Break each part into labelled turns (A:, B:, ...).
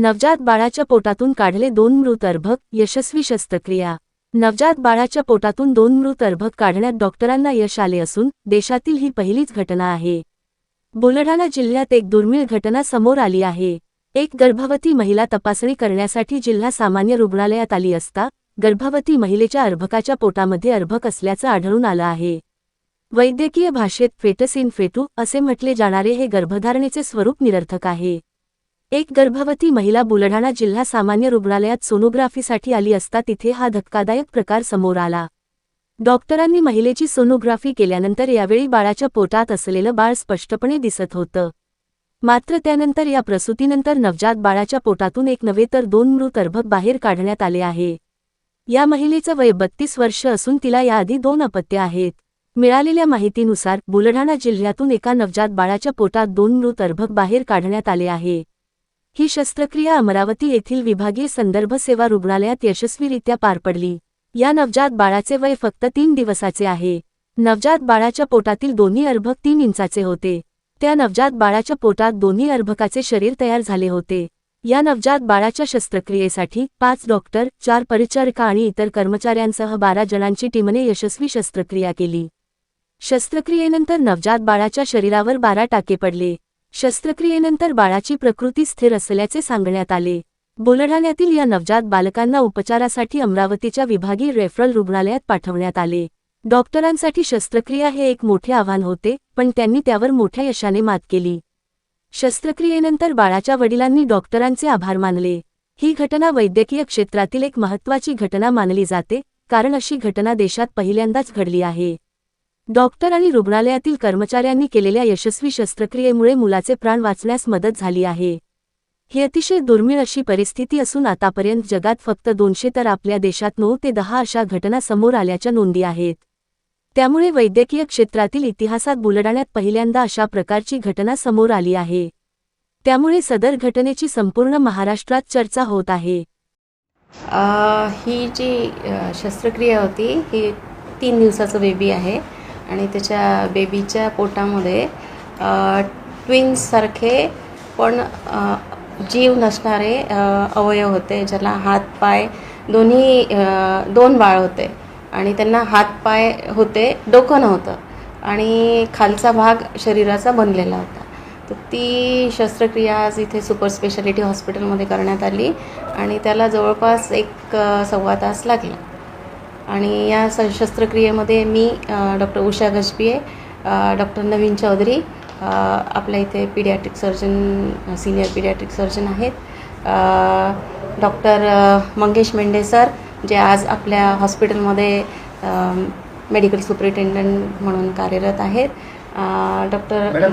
A: नवजात बाळाच्या पोटातून काढले दोन मृत अर्भक यशस्वी शस्त्रक्रिया. नवजात बाळाच्या पोटातून दोन मृत अर्भक काढण्यात डॉक्टरांना यश आले असून देशातील ही पहिलीच घटना आहे. बुलढाणा जिल्ह्यात एक दुर्मिळ घटना समोर आली आहे. एक गर्भवती महिला तपासणी करण्यासाठी जिल्हा सामान्य रुग्णालयात आली असता गर्भवती महिलेच्या अर्भकाच्या पोटामध्ये अर्भक असल्याचं आढळून आलं आहे. वैद्यकीय भाषेत फेटस इन फेटू असे म्हटले जाणारे हे गर्भधारणेचे स्वरूप निरर्थक आहे. एक गर्भवती महिला बुलढाणा जिल्हा सामान्य रुग्णालयात सोनोग्राफीसाठी आली असता तिथे हा धक्कादायक प्रकार समोर आला. डॉक्टरांनी महिलेची सोनोग्राफी केल्यानंतर यावेळी बाळाच्या पोटात असलेलं बाळ स्पष्टपणे दिसत होतं. मात्र त्यानंतर या प्रसूतीनंतर नवजात बाळाच्या पोटातून एक नव्हे तर दोन मृत अर्भक बाहेर काढण्यात आले आहे. या महिलेचं वय बत्तीस वर्ष असून तिला याआधी दोन अपत्य आहेत. मिळालेल्या माहितीनुसार बुलढाणा जिल्ह्यातून एका नवजात बाळाच्या पोटात दोन मृत अर्भक बाहेर काढण्यात आले आहे. ही शस्त्रक्रिया अमरावती येथील विभागीय संदर्भ सेवा रुग्णालयात यशस्वीरित्या पार पडली. या नवजात बाळाचे वय फक्त तीन दिवसाचे आहे. नवजात बाळाच्या पोटातील दोन्ही अर्भक तीन इंचाचे होते. त्या नवजात बाळाच्या पोटात दोन्ही अर्भकाचे शरीर तयार झाले होते. या नवजात बाळाच्या शस्त्रक्रियेसाठी पाच डॉक्टर चार परिचारिका आणि इतर कर्मचाऱ्यांसह बारा जणांची टीमने यशस्वी शस्त्रक्रिया केली. शस्त्रक्रियेनंतर नवजात बाळाच्या शरीरावर बारा टाके पडले. शस्त्रक्रियेनंतर बाळाची प्रकृती स्थिर असल्याचे सांगण्यात आले. बुलढाण्यातील या नवजात बालकांना उपचारासाठी अमरावतीच्या विभागीय रेफरल रुग्णालयात पाठवण्यात आले. डॉक्टरांसाठी शस्त्रक्रिया हे एक मोठे आव्हान होते पण त्यांनी त्यावर मोठ्या यशाने मात केली. शस्त्रक्रियेनंतर बाळाच्या वडिलांनी डॉक्टरांचे आभार मानले. ही घटना वैद्यकीय क्षेत्रातील एक महत्त्वाची घटना मानली जाते कारण अशी घटना देशात पहिल्यांदाच घडली आहे. डॉक्टर आणि रुग्णालयातील कर्मचाऱ्यांनी केलेल्या यशस्वी शस्त्रक्रियेमुळे मुलाचे प्राण वाचण्यास मदत झाली आहे. ही अतिशय दुर्मिळ अशी परिस्थिती असून आतापर्यंत जगात फक्त दोनशे तर आपल्या देशात नऊ ते दहा अशा घटना समोर आल्याच्या नोंदी आहेत. त्यामुळे वैद्यकीय क्षेत्रातील इतिहासात बुलडाण्यात पहिल्यांदा अशा प्रकारची घटना समोर आली आहे. त्यामुळे सदर घटनेची संपूर्ण महाराष्ट्रात चर्चा होत आहे.
B: ही जी शस्त्रक्रिया होती ही तीन दिवसाचं बेबी आहे. आणि त्याच्या बेबीच्या पोटामध्ये ट्विन्ससारखे पण जीव नसणारे अवयव होते ज्याला हात पाय दोन्ही दोन बाळ होते. आणि त्यांना हात पाय होते डोकं नव्हतं. आणि खालचा भाग शरीराचा बनलेला होता. तर ती शस्त्रक्रिया आज इथे सुपर स्पेशालिटी हॉस्पिटलमध्ये करण्यात आली आणि त्याला जवळपास एक सव्वा तास लागला. आणि या स शस्त्रक्रियेमध्ये मी डॉक्टर उषा गजबिये डॉक्टर नवीन चौधरी आपल्या इथे pediatric surgeon senior pediatric surgeon आहेत डॉक्टर मंगेश मेंढे सर जे आज आपल्या हॉस्पिटलमध्ये मेडिकल सुपरिटेंडंट म्हणून कार्यरत आहेत डॉक्टर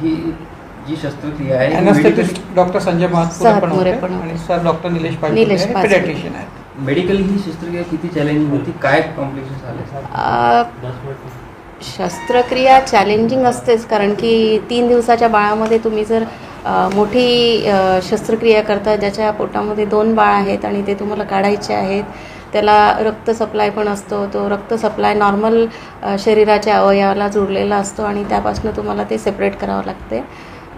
C: ही जी शस्त्रक्रिया आहे
D: डॉक्टर संजय पण. आणि sir doctor Nilesh
B: Nilesh
D: Patil. Paediatrician आहेत
C: मेडिकल ही शस्त्रक्रिया किती चॅलेंजिंग होती? काय कॉम्प्लिकेशन
B: झाले शस्त्रक्रिया चॅलेंजिंग असतेच कारण की तीन दिवसाच्या बाळामध्ये तुम्ही जर मोठी शस्त्रक्रिया करता ज्याच्या पोटामध्ये दोन बाळ आहेत आणि ते तुम्हाला काढायचे आहेत त्याला रक्त सप्लाय पण असतो. तो रक्त सप्लाय नॉर्मल शरीराच्या अवयवाला जुळलेला असतो आणि त्यापासून तुम्हाला ते सेपरेट करावं लागते.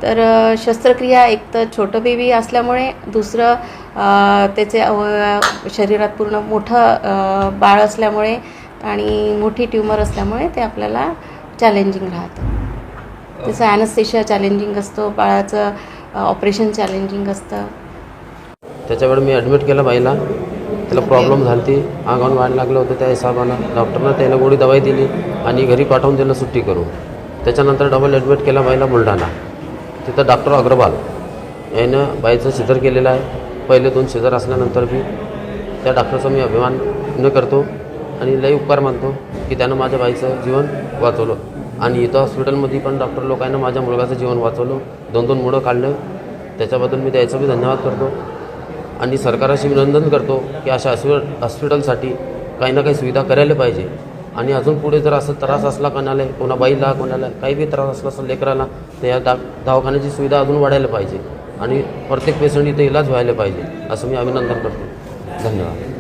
B: तर शस्त्रक्रिया एक तर छोटं बेबी असल्यामुळे दुसरं त्याचे अवयव शरीरात पूर्ण मोठं बाळ असल्यामुळे आणि मोठी ट्युमर असल्यामुळे ते आपल्याला चॅलेंजिंग राहतं. त्याचं ॲनस्थेशिया चॅलेंजिंग असतो बाळाचं ऑपरेशन चॅलेंजिंग असतं.
E: त्याच्यावर मी ॲडमिट केलं बाईला. त्याला प्रॉब्लेम झाली ती अंगावर वाढ लागलं होतं त्या हिशोबानं. डॉक्टरनं त्यानं गोळी दवाई दिली आणि घरी पाठवून दिलं सुट्टी करून. त्याच्यानंतर डबल ॲडमिट केला बाईला बुलढाणा. तिथं डॉक्टर अग्रवाल यानं बाईचं सिजर केलेलं आहे. पहिले दोन सिजर असल्यानंतर बी त्या डॉक्टरचा मी अभिमान न करतो आणि लई उपकार मानतो की त्यानं माझ्या बाईचं जीवन वाचवलं. आणि इथं हॉस्पिटलमध्ये पण डॉक्टर लोकांना माझ्या मुलगाचं जीवन वाचवलं. दोन दोन मुलं काढलं. त्याच्याबद्दल मी त्याचा बी धन्यवाद करतो. आणि सरकाराशी विनंदन करतो की अशा हॉस्पिटल हॉस्पिटलसाठी काही ना काही सुविधा करायला पाहिजे. आणि अजून पुढे जर असं त्रास असला कोणाला कोणा बाईला कोणाला काही बी त्रास असला असेल लेकराला तर या दा दवाखान्याची सुविधा अजून वाढायला पाहिजे. आणि प्रत्येक पेशंट इथे इलाज व्हायला पाहिजे. असं मी अभिनंदन करतो. धन्यवाद.